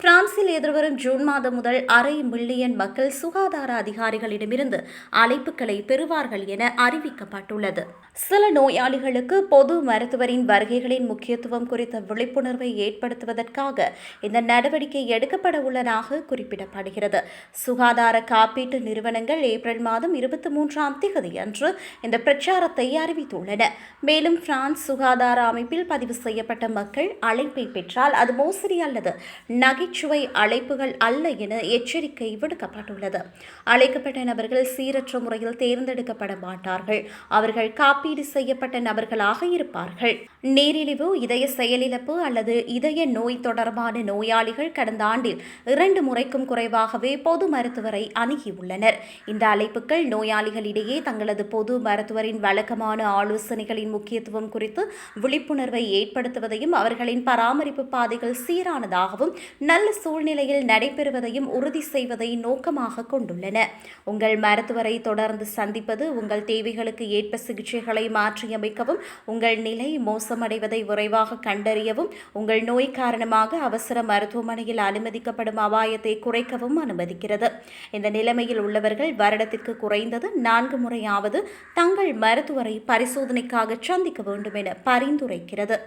பிரான்சில் எதிர்வரும் ஜூன் மாதம் முதல் அரை மில்லியன் மக்கள் சுகாதார அதிகாரிகளிடமிருந்து அழைப்புகளை பெறுவார்கள் என அறிவிக்கப்பட்டுள்ளது. சில நோயாளிகளுக்கு பொது மருத்துவரின் வருகைகளின் முக்கியத்துவம் குறித்த விழிப்புணர்வை ஏற்படுத்துவதற்காக இந்த நடவடிக்கை எடுக்கப்பட உள்ளதாக குறிப்பிடப்படுகிறது. சுகாதார காப்பீட்டு நிறுவனங்கள் ஏப்ரல் மாதம் இருபத்தி மூன்றாம் திகதி அன்று இந்த பிரச்சாரத்தை அறிவித்துள்ளன. மேலும் பிரான்ஸ் சுகாதார அமைப்பில் பதிவு செய்யப்பட்ட மக்கள் அழைப்பை பெற்றால் அது மோசடி அல்லது நகை நகைச்சுவை அழைப்புகள் அல்ல என எச்சரிக்கை விடுக்கப்பட்டுள்ளது. அழைக்கப்பட்ட நபர்கள் சீரற்ற முறையில் தேர்ந்தெடுக்கப்பட மாட்டார்கள். அவர்கள் காப்பீடு செய்யப்பட்ட நபர்களாக இருப்பார்கள். நீரிழிவு இதய செயலிழப்பு அல்லது இதய நோய் தொடர்பான நோயாளிகள் கடந்த ஆண்டில் இரண்டு முறைக்கும் குறைவாகவே பொது மருத்துவரை அணுகியுள்ளனர். இந்த அழைப்புகள் நோயாளிகளிடையே தங்களது பொது மருத்துவரின் வழக்கமான ஆலோசனைகளின் முக்கியத்துவம் குறித்து விழிப்புணர்வை ஏற்படுத்துவதையும் அவர்களின் பராமரிப்பு பாதைகள் சீரானதாகவும் நல்ல நல்ல சூழ்நிலையில் நடைபெறுவதையும் உறுதி செய்வதை நோக்கமாக கொண்டுள்ளன. உங்கள் மருத்துவரை தொடர்ந்து சந்திப்பது உங்கள் தேவைகளுக்கு ஏற்ப சிகிச்சைகளை மாற்றியமைக்கவும் உங்கள் நிலை மோசமடைவதை விரைவாக கண்டறியவும் உங்கள் நோய் காரணமாக அவசர மருத்துவமனையில் அனுமதிக்கப்படும் அபாயத்தை குறைக்கவும் அனுமதிக்கிறது. இந்த நிலைமையில் உள்ளவர்கள் வருடத்திற்கு குறைந்தது நான்கு முறையாவது தங்கள் மருத்துவரை பரிசோதனைக்காக சந்திக்க வேண்டும் என பரிந்துரைக்கிறது.